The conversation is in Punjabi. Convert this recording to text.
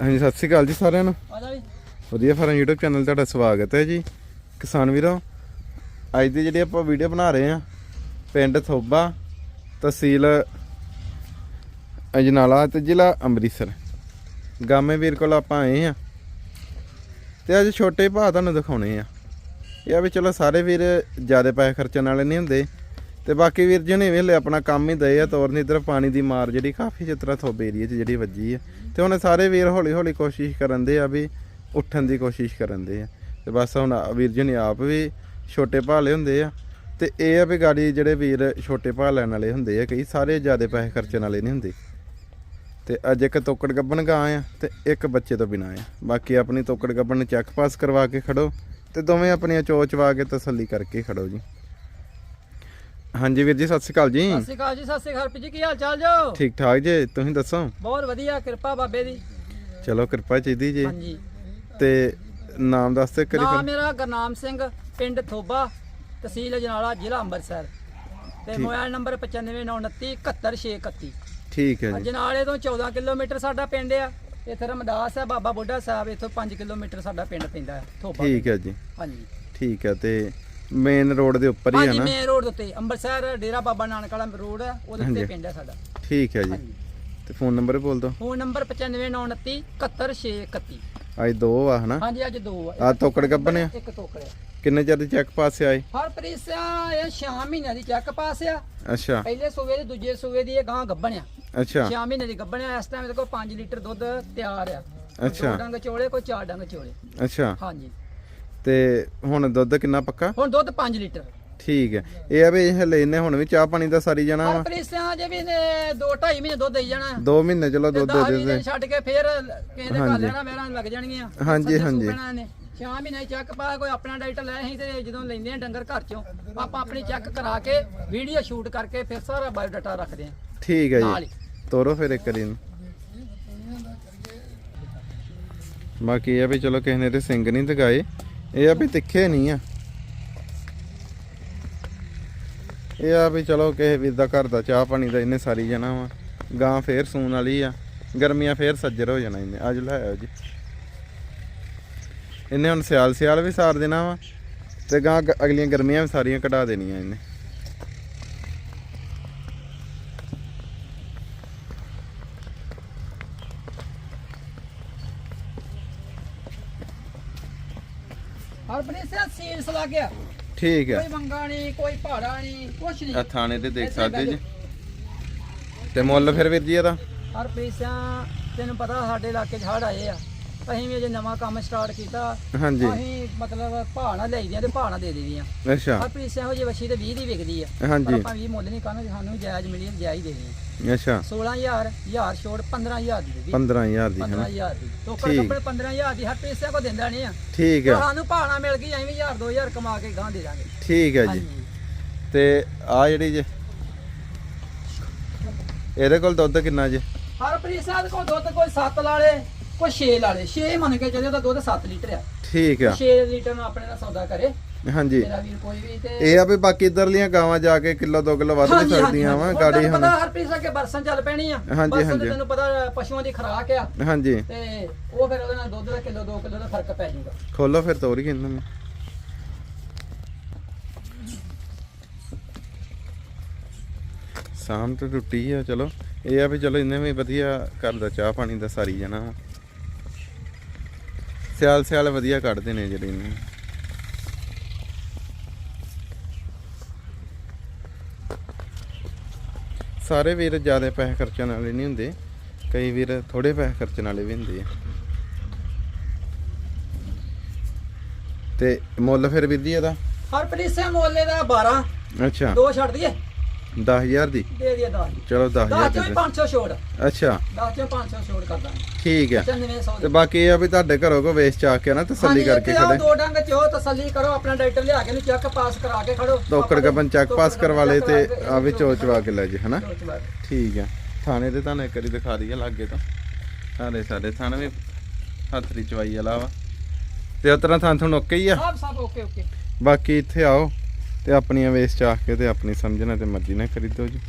ਹਾਂਜੀ ਸਤਿ ਸ਼੍ਰੀ ਅਕਾਲ ਜੀ ਸਾਰਿਆਂ ਨੂੰ। ਵਧੀਆ ਫਾਰਮ YouTube ਚੈਨਲ ਤੁਹਾਡਾ ਸਵਾਗਤ ਹੈ ਜੀ। ਕਿਸਾਨ ਵੀਰੋ ਅੱਜ ਦੀ ਜਿਹੜੀ ਆਪਾਂ ਵੀਡੀਓ ਬਣਾ ਰਹੇ ਆ ਪਿੰਡ ਥੋਬਾ ਤਹਿਸੀਲ ਅਜਨਾਲਾ ਤੇ ਜ਼ਿਲ੍ਹਾ ਅੰਮ੍ਰਿਤਸਰ। ਗਾਮੇ ਵੀਰ ਕੋਲ ਆਪਾਂ ਆਏ ਆ ਤੇ ਅੱਜ ਛੋਟੇ ਭਾਅ ਤੁਹਾਨੂੰ ਦਿਖਾਉਣੇ ਆ ਇਹ ਆ ਵੀ ਚਲੋ ਸਾਰੇ ਵੀਰ ਜ਼ਿਆਦਾ ਪੈਸੇ ਖਰਚਣ ਵਾਲੇ ਨਹੀਂ ਹੁੰਦੇ। ਤੇ ਬਾਕੀ ਵੀਰ ਜੀ ਨੇ ਵੇਲੇ ਆਪਣਾ ਕੰਮ ਹੀ ਦਏ ਆ ਤੋਰਨੀ ਇਧਰ ਪਾਣੀ ਦੀ ਮਾਰ ਜਿਹੜੀ ਕਾਫੀ ਜਿਤਰਾ ਥੋਬੇ ਏਰੀਏ 'ਚ ਜਿਹੜੀ ਵੱਜੀ ਆ। ਤੇ ਹੁਣ ਸਾਰੇ ਵੀਰ ਹੌਲੀ ਹੌਲੀ ਕੋਸ਼ਿਸ਼ ਕਰਨ ਦੇ ਆ ਵੀ ਉੱਠਣ ਦੀ ਕੋਸ਼ਿਸ਼ ਕਰਨ ਦੇ ਆ। ਤੇ ਬਸ ਹੁਣ ਵੀਰ ਜੀ ਨੇ ਆਪ ਵੀ ਛੋਟੇ ਭਾਲੇ ਹੁੰਦੇ ਆ। ਤੇ ਇਹ ਆ ਵੀ ਗਾੜੀ ਜਿਹੜੇ ਵੀਰ ਛੋਟੇ ਭਾਅ ਲੈਣ ਵਾਲੇ ਹੁੰਦੇ ਆ, ਕਈ ਸਾਰੇ ਜ਼ਿਆਦਾ ਪੈਸੇ ਖਰਚਣ ਵਾਲੇ ਨਹੀਂ ਹੁੰਦੇ। ਤੇ ਅੱਜ ਇੱਕ ਤੋਕੜ ਗੱਬਣ ਗਾਂ ਆ ਤੇ ਇੱਕ ਬੱਚੇ ਤੋਂ ਬਿਨਾ ਆ। ਬਾਕੀ ਆਪਣੀ ਤੋਕੜ ਗੱਬਣ ਨੂੰ ਚੈੱਕ ਪਾਸ ਕਰਵਾ ਕੇ ਖੜੋ ਤੇ ਦੋਵੇਂ ਆਪਣੀਆਂ ਚੋਚਵਾ ਕੇ ਤਸੱਲੀ ਕਰਕੇ ਖੜੋ ਜੀ। ਹਾਂਜੀ ਵੀਰ ਜੀ ਸਤਿ ਸ਼੍ਰੀ ਅਕਾਲ ਜੀ। ਸਤਿ ਸ਼੍ਰੀ ਅਕਾਲ ਜੀ ਸਤਿ ਸ਼੍ਰੀ ਅਕਾਲ ਜੀ ਕੀ ਹਾਲ ਚਾਲ ਜੋ? ਠੀਕ ਠਾਕ ਜੀ ਤੁਸੀਂ ਦੱਸੋ? ਬਹੁਤ ਵਧੀਆ ਕਿਰਪਾ ਬਾਬੇ ਦੀ। ਚਲੋ ਕਿਰਪਾ ਚਾਹੀਦੀ ਜੀ। ਹਾਂਜੀ। ਤੇ ਨਾਮ ਦੱਸ ਤੇ ਕਰੀ ਨਾਮ ਮੇਰਾ ਗਰਨਾਮ ਸਿੰਘ ਪਿੰਡ ਥੋਬਾ ਤਹਿਸੀਲ ਅਜਨਾਲਾ ਜ਼ਿਲ੍ਹਾ ਅੰਮ੍ਰਿਤਸਰ। ਤੇ ਮੋਬਾਈਲ ਨੰਬਰ 9599271631 ਠੀਕ ਹੈ ਜੀ। ਅਜਨਾਲੇ ਤੋਂ 14 ਕਿਲੋਮੀਟਰ ਸਾਡਾ ਪਿੰਡ ਆ। ਇੱਥੇ ਰਮਦਾਸ ਹੈ ਬਾਬਾ ਬੁੱਢਾ ਸਾਹਿਬ ਇੱਥੋਂ 5 ਕਿਲੋਮੀਟਰ ਸਾਡਾ ਪਿੰਡ ਪੈਂਦਾ ਹੈ ਥੋਬਾ। ਠੀਕ ਹੈ ਜੀ। ਹਾਂਜੀ। ਠੀਕ ਹੈ ਤੇ ਮੇਨ ਰੋਡ ਦੇ ਉੱਪਰ ਹੀ ਹੈ ਹਾਂਜੀ ਨਾ? ਮੇਨ ਰੋਡ ਉੱਤੇ ਅੰਮ੍ਰਿਤਸਰ ਡੇਰਾ ਬਾਬਾ ਨਾਨਕ ਵਾਲਾ ਰੋਡ ਹੈ ਉਹਦੇ ਉੱਤੇ ਹਾਂਜੀ। ਪਿੰਡ ਹੈ ਸਾਡਾ। ਠੀਕ ਹੈ ਜੀ। ਹਾਂਜੀ। ਤੇ ਫੋਨ ਨੰਬਰ ਬੋਲ ਦੋ ਫੋਨ ਨੰਬਰ 959927 71631 ਅੱਜ ਦੋ ਆ ਹਨਾ? ਹਾਂਜੀ ਅੱਜ ਦੋ ਆ। ਆ ਤੋਕੜ ਗੱਬਣ ਆ? ਇੱਕ ਟੋਕਰਿਆ ਕਿੰਨੇ ਚਿਰ ਦੀ ਚੈੱਕ ਪਾਸ ਆਏ ਹਰਪ੍ਰੀਤ ਸਿੰਘ ਇਹ 6 ਮਹੀਨਿਆਂ ਦੀ ਚੈੱਕ ਪਾਸ ਆ। ਅੱਛਾ। ਪਹਿਲੇ ਸੂਵੇ ਦੀ ਦੂਜੇ ਸੂਵੇ ਦੀ ਇਹ ਗਾਂ ਗੱਬਣ ਆ ਅੱਛਾ। 6 ਮਹੀਨੇ ਦੀ ਗੱਬਣ ਆ ਇਸ ਟਾਈਮ ਇਹਦੇ ਕੋਲ 5 ਲੀਟਰ ਦੁੱਧ ਤਿਆਰ ਆ। ਅੱਛਾ। ਦੋ ਡੰਗ ਚੋਲੇ ਕੋਈ ਚਾਰ ਡੰਗ ਚੋਲੇ। ਅੱਛਾ। ਹਾਂਜੀ। ਤੇ ਹੁਣ ਦੁੱਧ ਕਿੰਨਾ ਪੱਕਾ? ਹੁਣ ਦੁੱਧ 5 ਲੀਟਰ। ਠੀਕ ਹੈ। ਇਹ ਆ ਵੀ ਹਲੇ ਇਹਨੇ ਹੁਣ ਵੀ ਚਾਹ ਪਾਣੀ ਦਾ ਸਾਰੀ ਜਾਣਾ ਵਾ। ਸਿੰਘ ਜੇ ਵੀ ਨੇ 2 2.5 ਮਹੀਨੇ ਦੁੱਧ ਦੇਈ ਜਾਣਾ। ਦੋ ਮਹੀਨੇ ਚਲੋ ਦੁੱਧ 10 ਦੇ ਦੇ ਛੱਡ ਕੇ ਫੇਰ ਕਿਸੇ ਦੇ ਘਰ ਲੈਣਾ ਮੇਰਾ ਲੱਗ ਜਾਣਗੀਆਂ। ਹਾਂਜੀ, ਹਾਂਜੀ। ਛੇ ਮਹੀਨੇ ਚੈੱਕ ਪਾ ਕੋਈ ਆਪਣਾ ਡਾਈਟ ਲੈ ਅਸੀਂ ਤੇ ਜਦੋਂ ਲੈਂਦੇ ਆ ਡੰਗਰ ਘਰ ਚੋਂ ਆਪਾਂ ਆਪਣੀ ਚੈੱਕ ਕਰਾ ਕੇ ਵੀਡੀਓ ਸ਼ੂਟ ਕਰਕੇ ਫਿਰ ਸਾਰਾ ਬਾਇਓਡਾਟਾ ਰੱਖਦੇ ਆ ਠੀਕ ਹੈ ਨਾਲ ਜੀ ਹੀ। ਤੋਰੋ ਫਿਰ ਇੱਕ ਵਾਰੀ ਨੂੰ ਬਾਕੀ ਇਹ ਆ ਵੀ ਚਲੋ ਕਿਸੇ ਨੇ ਤੇ ਸਿੰਘ ਨਹੀਂ ਦਿਖਾਏ ਇਹ ਆ ਵੀ ਤਿੱਖੇ ਨਹੀਂ ਆ। ਇਹ ਆ ਵੀ ਚਲੋ ਕਿਸੇ ਵੀਰ ਦਾ ਘਰ ਦਾ ਚਾਹ ਪਾਣੀ ਦਾ ਇਹਨੇ ਸਾਰੀ ਜਾਣਾ ਵਾ। ਗਾਂ ਫੇਰ ਸੂਣ ਵਾਲੀ ਆ। ਗਰਮੀਆਂ ਫੇਰ ਸੱਜਰ ਹੋ ਜਾਣਾ ਇਹਨੇ ਅੱਜ ਲੈ ਜੀ। ਇਹਨੇ ਹੁਣ ਸਿਆਲ ਸਿਆਲ ਵੀ ਸਾਰ ਦੇਣਾ ਵਾ ਤੇ ਗਾਂ, ਅਗਲੀਆਂ ਗਰਮੀਆਂ ਵੀ ਸਾਰੀਆਂ ਕਢਾ ਦੇਣੀਆਂ ਇਹਨੇ। ਹਰਪ੍ਰੀਤ ਸਿੰਘ ਸੀਲਸ ਲੱਗ ਗਿਆ ਠੀਕ ਹੈ ਕੋਈ ਮੰਗਾ ਨਹੀਂ ਕੋਈ ਭਾੜਾ ਨਹੀਂ ਕੁਛ ਆ ਨਹੀਂ ਥਾਣੇ ਤੇ ਦੇਖ ਸਕਦੇ ਜੀ। ਤੇ ਮੁੱਲ ਫਿਰ ਵੀਰ ਜੀ ਇਹਦਾ? ਹਰਪ੍ਰੀਤ ਸਿੰਘ ਤੈਨੂੰ ਪਤਾ ਸਾਡੇ ਇਲਾਕੇ 'ਚ ਹੜ੍ਹ ਆਏ ਆ। ਅਸੀਂ ਵੀ ਅਜੇ ਨਵਾਂ ਕੰਮ ਸਟਾਰਟ ਕੀਤਾ। ਹਾਂਜੀ। ਅਸੀਂ ਮਤਲਬ ਨਾਲ ਲਈਦੀਆਂ ਤੇ ਨਾਲ ਦੇ ਦੇਈਆਂ ਅੱਛਾ। ਹਰਪ੍ਰੀਤ ਸਿੰਘ ਉਹ ਜੀ ਵਛੀ ਤੇ 20 ਦੀ ਵਿਕਦੀ ਆ। ਹਾਂਜੀ। ਆਪਾਂ 20 ਮੁੱਲ ਨਹੀਂ ਕਰਨਾ ਸਾਨੂੰ ਜਾਇਜ਼ ਮਿਲੀ ਜਾਇਜ਼ ਦੇਣੀ ਅੱਛਾ। 16000 1000 ਛੋੜ 15000 ਦੀ ਦੇ 15000 ਦੀ ਹੈ ਨਾ 15000 ਦੀ। ਟੋਕਰ। ਕੱਪੜੇ 15000 ਦੀ ਹਰਪ੍ਰੀਤ ਸਿੰਘ ਕੋ ਦਿੰਦਾ ਨਹੀਂ ਆ। ਠੀਕ ਹੈ ਸਾਨੂੰ ਨਾਲ ਮਿਲ ਗਈ ਅਸੀਂ ਵੀ 1000 2000 ਕਮਾ ਕੇ ਗਾਂ ਦੇ ਦਾਂਗੇ। ਠੀਕ ਹੈ ਜੀ। ਹਾਂਜੀ। ਤੇ ਆ ਜਿਹੜੀ ਜੇ ਇਹਦੇ ਕੋਲ ਦੁੱਧ ਕਿੰਨਾ ਜੇ? ਹਰਪ੍ਰੀਤ ਕੋਲ ਦੁੱਧ ਕੋਈ 7 ਲਾਲੇ ਕੋਈ 6 ਲਾਲੇ 6 ਮੰਨ ਕੇ ਚੱਲੇ ਉਹਦਾ ਦੁੱਧ 7 ਲੀਟਰ ਆ। ਠੀਕ ਆ। 6 ਲੀਟਰ ਨੂੰ ਆਪਣੇ ਨਾਲ ਸੌਦਾ ਕਰੇ। ਹਾਂਜੀ। ਮੇਰਾ ਵੀਰ ਕੋਈ ਵੀ ਤੇ ਇਹ ਆ ਵੀ ਬਾਕੀ ਇਧਰਲੀਆਂ ਗਾਵਾਂ ਜਾ ਕੇ ਕਿਲੋ 2 ਕਿਲੋ ਵੱਧ ਵੀ ਸਕਦੀਆਂ ਵਾ ਗਾੜੀ ਹੁਣ। ਪਤਾ ਹਰਪ੍ਰੀਤ ਸਿੰਘ ਕੇ ਬਰਸਨ ਚੱਲ ਪੈਣੀ ਆ। ਹਾਂਜੀ, ਹਾਂਜੀ। ਤੈਨੂੰ ਪਤਾ ਪਸ਼ੂਆਂ ਦੀ ਖੁਰਾਕ ਆ। ਹਾਂਜੀ। ਤੇ ਉਹ ਫਿਰ ਉਹਦੇ ਨਾਲ ਦੁੱਧ ਦਾ ਕਿਲੋ 2 ਕਿਲੋ ਦਾ ਫ਼ਰਕ ਪੈ ਜਾਊਗਾ। ਖੋਲੋ ਫਿਰ ਤੋਰੀ ਇਹਨਾਂ ਨੂੰ। ਸ਼ਾਮ ਤੋਂ ਟੁੱਟੀ ਆ ਚਲੋ। ਇਹ ਆ ਵੀ ਚਲੋ ਇਹਨੇ ਵੀ ਵਧੀਆ ਘਰ ਦਾ ਚਾਹ ਪਾਣੀ ਦਾ ਸਾਰੀ ਜਾਣਾ ਵਾ। ਸਿਆਲ ਸਿਆਲ ਵਧੀਆ ਕੱਢਦੇ ਨੇ ਜਿਹੜੇ ਇਹਨੇ। ਸਾਰੇ ਵੀਰ ਜ਼ਿਆਦਾ ਪੈਸੇ ਖਰਚਣ ਵਾਲੇ ਨਹੀਂ ਹੁੰਦੇ ਕਈ ਵੀਰ ਥੋੜੇ ਪੈਸੇ ਖਰਚਣ ਵਾਲੇ ਵੀ ਹੁੰਦੇ ਆ। ਤੇ ਮੁੱਲ ਫਿਰ ਵੀਰ ਜੀ ਇਹਦਾ? ਹਰਪ੍ਰੀਤ ਸਿੰਘ ਮੋਲੇ ਦਾ 12 ਅੱਛਾ। ਦੋ ਛੱਡ ਦਈਏ। 10000 ਦੀ? ਦੇ ਦਈਏ 10 ਚਲੋ 10 10000 ਚੋਂ ਦੀ। ਹੀ 500 ਛੋੜ। ਅੱਛਾ। 10 ਚੋਂ 500 ਛੋੜ ਕਰ ਦਾਂਗੇ। ਠੀਕ ਹੈ। 9500 ਤੇ ਬਾਕੀ ਇਹ ਆ ਵੀ ਤੁਹਾਡੇ ਘਰੋਂ ਕੋ ਵੇਚ ਚਾ ਕੇ ਨਾ ਤਸੱਲੀ ਕਰਕੇ ਖੜੇ। ਦੋ ਡੰਗ ਚੋ ਤਸੱਲੀ ਕਰੋ ਆਪਣਾ ਡਾਕਟਰ ਲਿਆ ਕੇ ਨੂੰ ਚੈੱਕ ਪਾਸ ਕਰਾ ਕੇ ਖੜੋ। ਟੋਕੜ ਗੱਬਨ ਚੈੱਕ ਪਾਸ ਕਰਵਾ ਲਏ ਤੇ ਆ ਵੀ ਚੋਚਵਾ ਕੇ ਲੈ ਜੇ ਹਨਾ। ਠੀਕ ਹੈ। ਥਾਣੇ ਤੇ ਤੁਹਾਨੂੰ ਇੱਕ ਵਾਰੀ ਦਿਖਾ ਦਈਏ ਲਾਗੇ ਤੋਂ। ਸਾਰੇ ਸਾਡੇ ਥਾਣੇ ਵੀ ਹੱਥ ਦੀ ਚਵਾਈ ਵਾਲਾ ਵਾ। ਤੇ ਉਤਰਾ ਥਾਂ ਤੁਹਾਨੂੰ ਓਕੇ ਹੀ ਆ? ਸਭ ਸਭ ਓਕੇ ਓਕੇ। ਬਾਕੀ ਇੱਥੇ ਆਓ। ਤੇ ਆਪਣੀਆਂ ਵੇਚ ਚਾਹ ਕੇ ਤੇ ਆਪਣੀ ਸਮਝਣਾ ਤੇ ਮਰਜ਼ੀ ਨਾਲ ਖਰੀਦੋ ਜੀ।